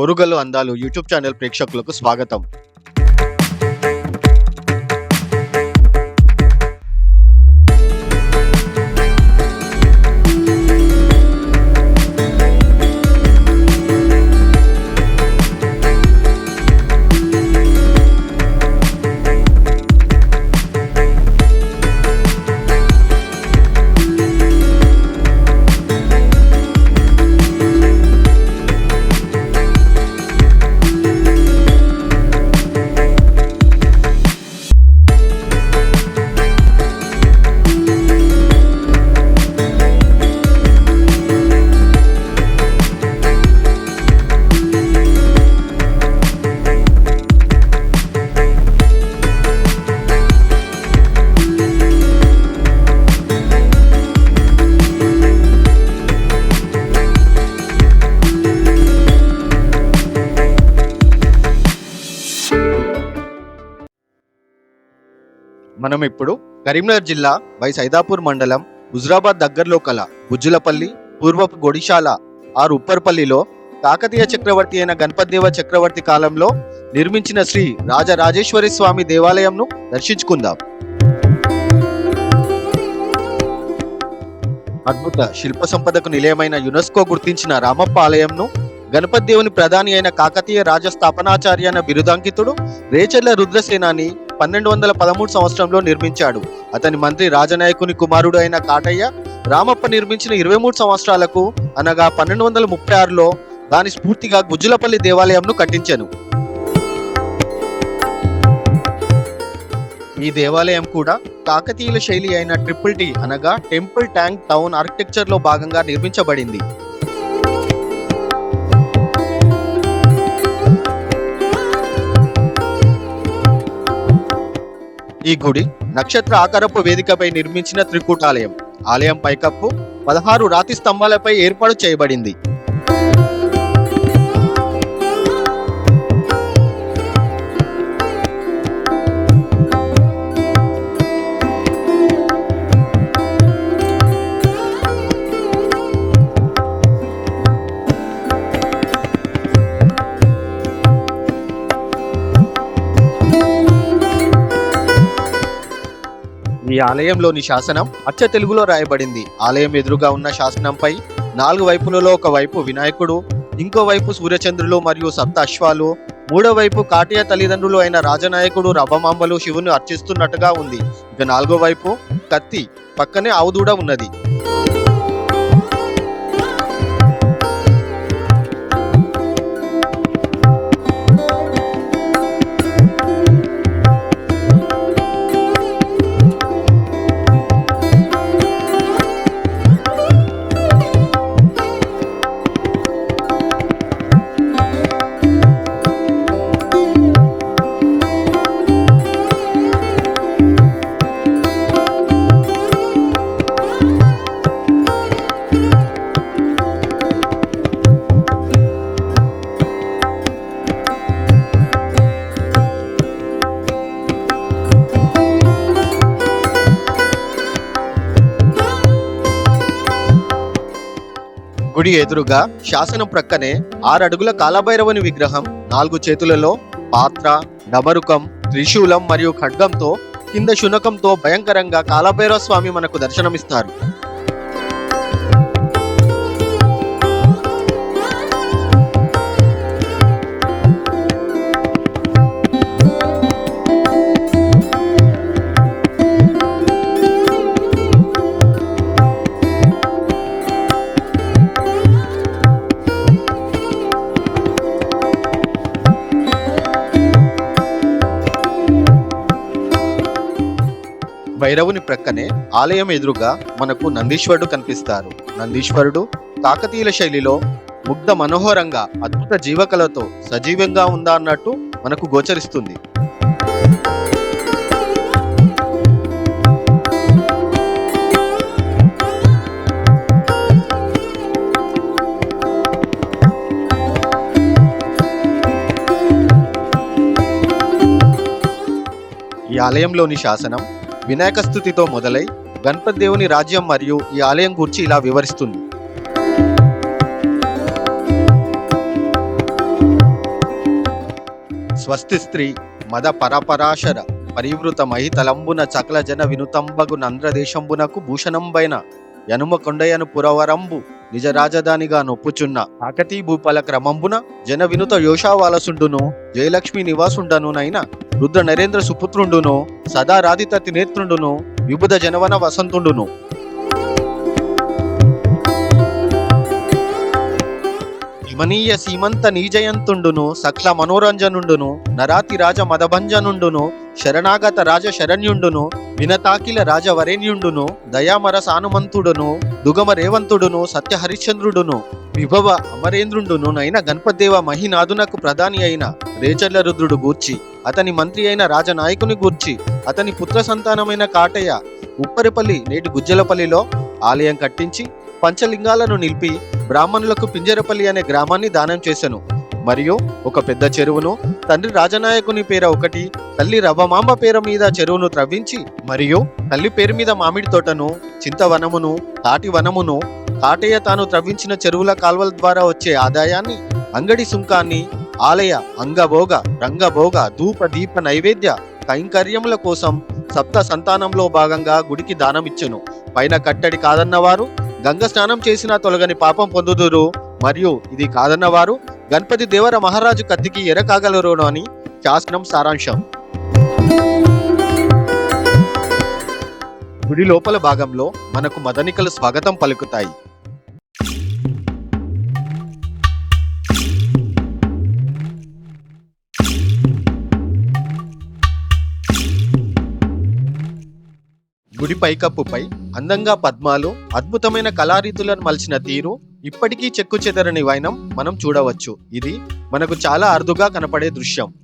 ఒరుగలు అందాలు YouTube channel ప్రేక్షకులకు స్వాగతం. మనం ఇప్పుడు కరీంనగర్ జిల్లా వై సైదాపూర్ మండలం హుజరాబాద్ దగ్గరలో కల గుజ్జులపల్లి పూర్వపు గొడిశాల ఆర్ ఉప్పర్పల్లిలో కాకతీయ చక్రవర్తి అయిన గణపతిదేవ చక్రవర్తి కాలంలో నిర్మించిన శ్రీ రాజరాజేశ్వరి స్వామి దేవాలయంను దర్శించుకుందాం. అద్భుత శిల్ప సంపదకు నిలయమైన యునెస్కో గుర్తించిన రామప్ప ఆలయంను గణపతి దేవుని ప్రధాని అయిన కాకతీయ రాజస్థాపనాచార్య అన్న బిరుదాంకితుడు రేచర్ల రుద్రసేనాని పన్నెండు వందల పదమూడు సంవత్సరంలో నిర్మించాడు. అతని మంత్రి రాజనాయకుని కుమారుడు అయిన కాటయ్య రామప్ప నిర్మించిన ఇరవై మూడు సంవత్సరాలకు అనగా పన్నెండు వందల ముప్పై ఆరులో దాని స్ఫూర్తిగా గుజ్జులపల్లి దేవాలయంను కట్టించాను. ఈ దేవాలయం కూడా కాకతీయుల శైలి అయిన ట్రిపుల్ టీ అనగా టెంపుల్ ట్యాంక్ టౌన్ ఆర్కిటెక్చర్లో భాగంగా నిర్మించబడింది. ఈ గుడి నక్షత్ర ఆకారపు వేదికపై నిర్మించిన త్రికూటాలయం. ఆలయం పైకప్పు పదహారు రాతి స్తంభాలపై ఏర్పాటు చేయబడింది. ఈ ఆలయంలోని శాసనం అచ్చ తెలుగులో రాయబడింది. ఆలయం ఎదురుగా ఉన్న శాసనంపై నాలుగు వైపులలో ఒక వైపు వినాయకుడు ఇంకో వైపు సూర్యచంద్రులు మరియు సప్త అశ్వాలు మూడో వైపు కాటియ తల్లిదండ్రులు అయిన రాజనాయకుడు రభమాంబలు శివుని అర్చిస్తున్నట్టుగా ఉంది. ఇక నాలుగో వైపు కత్తి పక్కనే ఆవుదూడ ఉన్నది. గుడి ఎదురుగా శాసనం ప్రక్కనే ఆరడుగుల కాలభైరవుని విగ్రహం నాలుగు చేతులలో పాత్ర డమరుకం త్రిశూలం మరియు ఖడ్గంతో కింద శునకంతో భయంకరంగా కాలభైరవ స్వామి మనకు దర్శనమిస్తారు. భైరవుని ప్రక్కనే ఆలయం ఎదురుగా మనకు నందీశ్వరుడు కనిపిస్తారు. నందీశ్వరుడు కాకతీయుల శైలిలో ముగ్ధ మనోహరంగా అద్భుత జీవకలతో సజీవంగా ఉందా అన్నట్టు మనకు గోచరిస్తుంది. ఈ ఆలయంలోని శాసనం వినాయక స్థుతితో మొదలై గణపతి దేవుని రాజ్యం మరియు ఈ ఆలయం గురించి ఇలా వివరిస్తుంది. స్వస్తి స్త్రీ మద పరపరాశర పరివృత మహితలంబున సకల జన వినుతంబగు నంద్రదేశంబునకు భూషణంబైన యనుమ కొండయను పురవరంబు నిజ రాజధానిగా నొప్పుచున్న కాకతీ భూపాల క్రమంబున జన వినుత యోషావాలసుండును జయలక్ష్మి నివాసుండనునైన రుద్ర నరేంద్ర సుపుత్రుండును సదా రాధిత తినేత్రుండును విబుధ జనవన వసంతుండును. మనీయ సీమంత నీజయంతుండును సక్ల మనోరంజనుండును నరాతి రాజ మదభంజనుండును శరణాగత రాజ శరణ్యుండును వినతాకిల రాజ వరేణ్యుండును దయామర సానుమంతుడును దుగమ రేవంతుడును సత్య హరిశ్చంద్రుడును విభవ అమరేంద్రుండును నైన గణపదేవ మహినాథునకు ప్రధాని అయిన రేచర్ల రుద్రుడు గూర్చి అతని మంత్రి అయిన రాజనాయకుని గూర్చి అతని పుత్ర సంతానమైన కాటయ్య ఉప్పరిపల్లి నేటి గుజ్జలపల్లిలో ఆలయం కట్టించి పంచలింగాలను నిలిపి బ్రాహ్మణులకు పింజరపల్లి అనే గ్రామాన్ని దానం చేశాను మరియు ఒక పెద్ద చెరువును తండ్రి రాజనాయకుని పేర ఒకటి తల్లి రవ్వమాంబ పేరు మీద చెరువును త్రవ్వించి మరియు తల్లి పేరు మీద మామిడి తోటను చింతవనమును తాటి వనమును తాటయ్య తాను త్రవ్వించిన చెరువుల కాల్వల ద్వారా వచ్చే ఆదాయాన్ని అంగడి సుంకాన్ని ఆలయ అంగభోగ రంగభోగ ధూప దీప నైవేద్య కైంకర్యముల కోసం సప్త సంతానంలో భాగంగా గుడికి దానమిచ్చును. పైన కట్టడి కాదన్నవారు గంగ స్నానం చేసిన తొలగని పాపం పొందుదురు. మరియు ఇది కాదన్నవారు గణపతి దేవర మహారాజు కత్తికి ఎరకాగలరు అని శాసనం సారాంశం. గుడి లోపల భాగంలో మనకు మదనికలు స్వాగతం పలుకుతాయి. గుడి పైకప్పుపై అందంగా పద్మాలు అద్భుతమైన కళారీతులను మలిచిన తీరు ఇప్పటికీ చెక్కు చెదరని వైనం మనం చూడవచ్చు. ఇది మనకు చాలా అరుదుగా కనపడే దృశ్యం.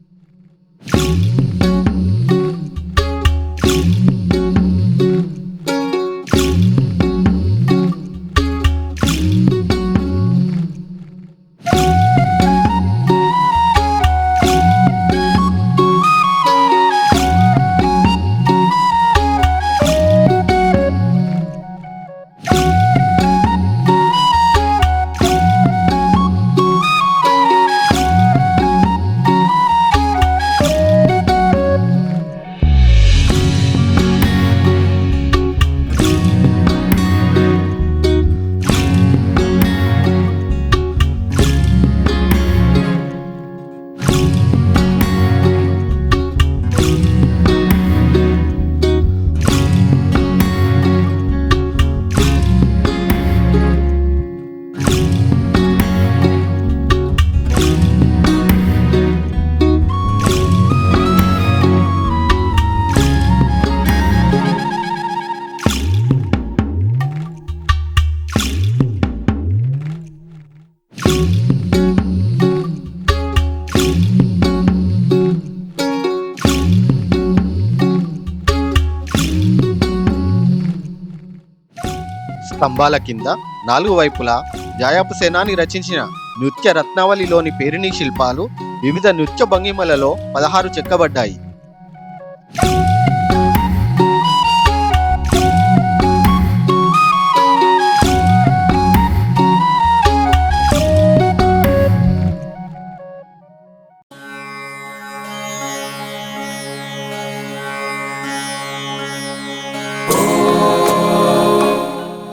స్తంభాల కింద నాలుగు వైపులా జాయాపు సేనాని రచించిన నృత్య రత్నావళిలోని పేరిణి శిల్పాలు వివిధ నృత్య భంగిమలలో పదహారు చెక్కబడ్డాయి.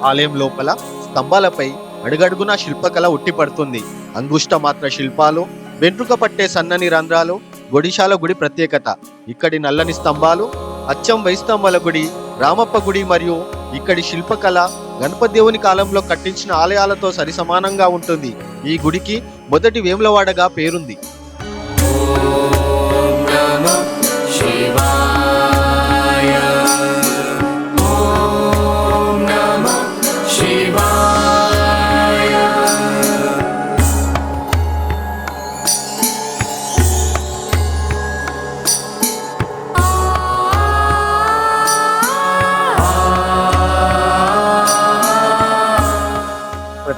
ఆలయం లోపల స్తంభాలపై అడుగడుగున శిల్పకళ ఉట్టిపడుతుంది అంగుష్ట మాత్ర శిల్పాలు వెంట్రుక పట్టే సన్నని రంధ్రాలు గొడిశాల గుడి ప్రత్యేకత. ఇక్కడి నల్లని స్తంభాలు అచ్చం వైస్తంభాల గుడి రామప్ప గుడి మరియు ఇక్కడి శిల్పకళ గణపతి దేవుని కాలంలో కట్టించిన ఆలయాలతో సరిసమానంగా ఉంటుంది. ఈ గుడికి మొదటి వేములవాడగా పేరుంది.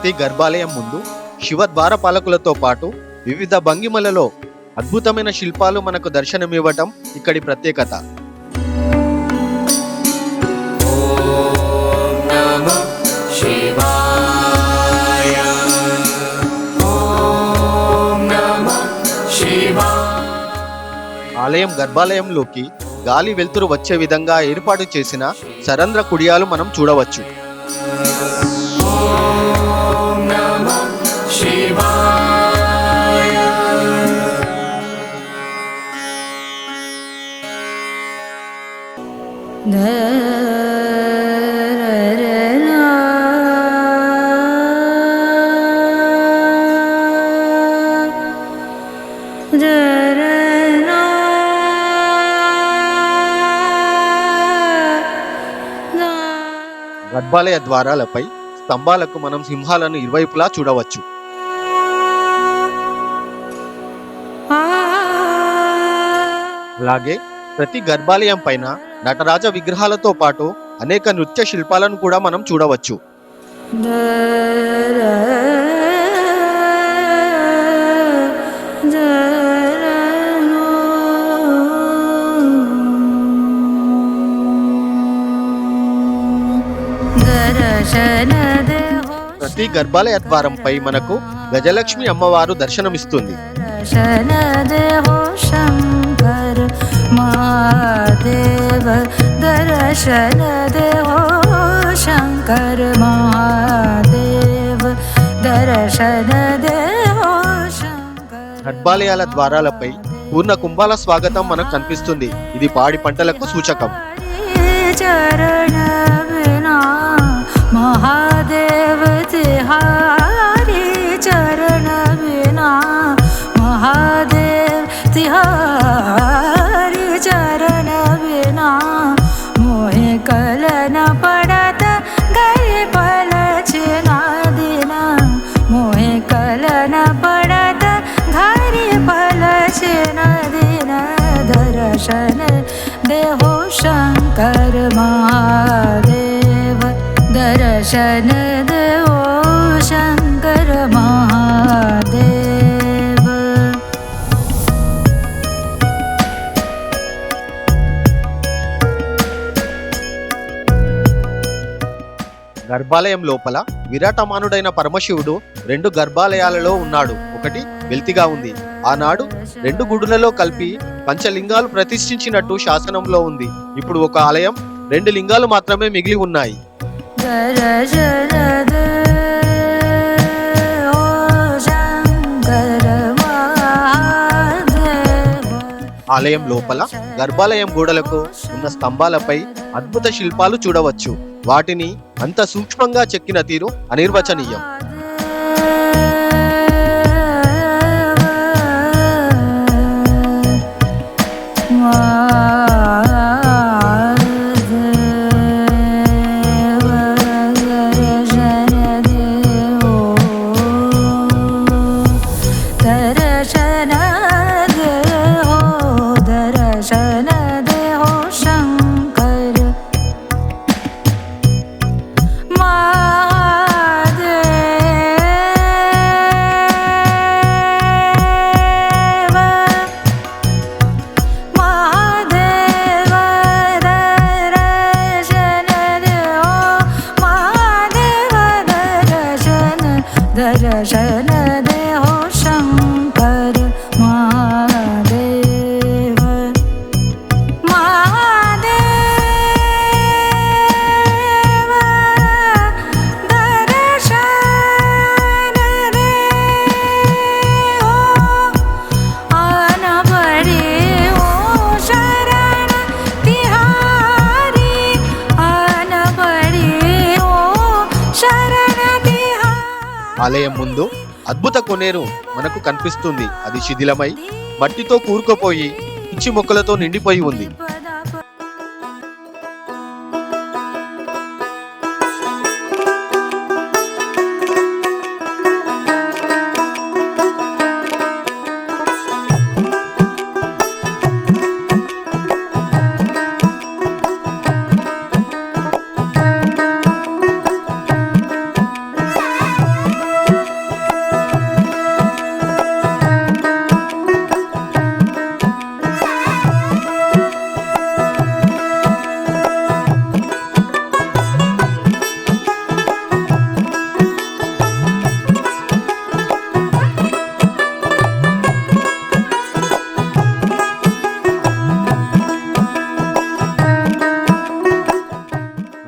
ప్రతి గర్భాలయం ముందు శివ ద్వారపాలకులతో పాటు వివిధ భంగిమలలో అద్భుతమైన శిల్పాలు మనకు దర్శనమివ్వటం ఇక్కడి ప్రత్యేకత. ఆలయం గర్భాలయంలోకి గాలి వెలుతురు వచ్చే విధంగా ఏర్పాటు చేసిన సరంధ్ర కుడియాలు మనం చూడవచ్చు. గర్భాలయ ద్వారాలపై స్తంభాలకు మనం సింహాలను ఇరువైపులా చూడవచ్చు. అలాగే ప్రతి గర్భాలయం పైన నటరాజ విగ్రహాలతో పాటు అనేక నృత్య శిల్పాలను కూడా మనం చూడవచ్చు. ప్రతి గర్భాలయ ద్వారంపై మనకు గజలక్ష్మి అమ్మవారు దర్శనమిస్తుంది. महादेव दर्शन देहो शङ्कर महादेव दर्शन देहो शङ्कर గర్భాలయాల ద్వారాలపై పూర్ణ కుంభాల స్వాగతం మనకు కనిపిస్తుంది ఇది పాడి పంటలకు సూచకం चरण बिना महादेव तिहारी दर्शन देहो शङ्कर महादेव గర్భాలయం లోపల విరాటమానుడైన పరమశివుడు రెండు గర్భాలయాలలో ఉన్నాడు ఒకటి వెల్తిగా ఉంది ఆనాడు రెండు గుడులలో కలిపి పంచలింగాలు ప్రతిష్ఠించినట్టు శాసనంలో ఉంది ఇప్పుడు ఒక ఆలయం రెండు లింగాలు మాత్రమే మిగిలి ఉన్నాయి ఆలయం లోపల గర్భాలయం గోడలకు ఉన్న స్తంభాలపై అద్భుత శిల్పాలు చూడవచ్చు. వాటిని అంత సూక్ష్మంగా చెక్కిన తీరు అనిర్వచనీయం. ఆలయం ముందు అద్భుత కొనేరు మనకు కనిపిస్తుంది. అది శిథిలమై మట్టితో కూరుకుపోయి పిచ్చి మొక్కలతో నిండిపోయి ఉంది.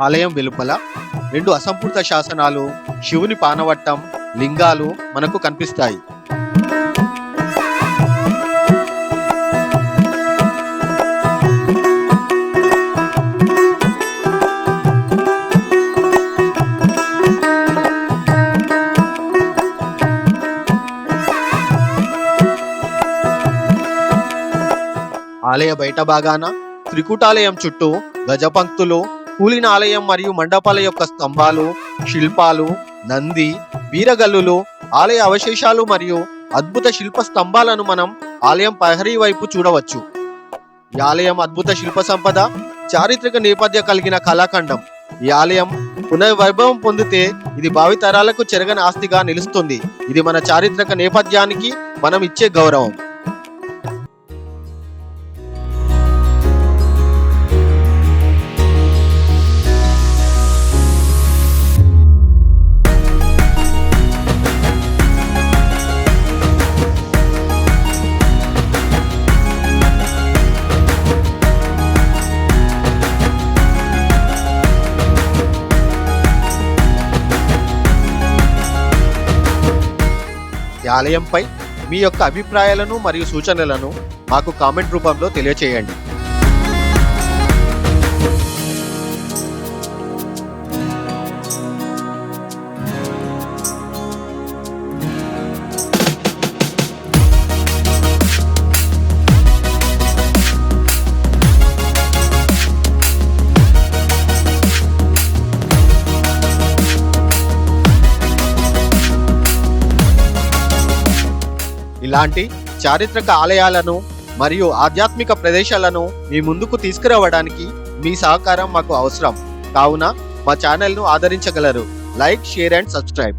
ఆలయం వెలుపల రెండు అసంపూర్త శాసనాలు శివుని పానవట్టం లింగాలు మనకు కనిపిస్తాయి. ఆలయ బయట భాగాన త్రికూటాలయం చుట్టూ గజపంక్తులు కూలిన ఆలయం మరియు మండపాల యొక్క స్తంభాలు శిల్పాలు నంది వీరగల్లులు ఆలయ అవశేషాలు మరియు అద్భుత శిల్ప స్తంభాలను మనం ఆలయం ప్రహరీ వైపు చూడవచ్చు. ఈ ఆలయం అద్భుత శిల్ప సంపద చారిత్రక నేపథ్య కలిగిన కళాఖండం. ఈ ఆలయం పునర్వైభవం పొందితే ఇది భావితరాలకు చెరగని ఆస్తిగా నిలుస్తుంది. ఇది మన చారిత్రక నేపథ్యానికి మనం ఇచ్చే గౌరవం. ఈ ఆలయంపై మీ యొక్క అభిప్రాయాలను మరియు సూచనలను మాకు కామెంట్ రూపంలో తెలియచేయండి. ఇలాంటి చారిత్రక ఆలయాలను మరియు ఆధ్యాత్మిక ప్రదేశాలను మీ ముందుకు తీసుకురావడానికి మీ సహకారం మాకు అవసరం. కావున మా ఛానల్ను ఆదరించగలరు. Like share and subscribe.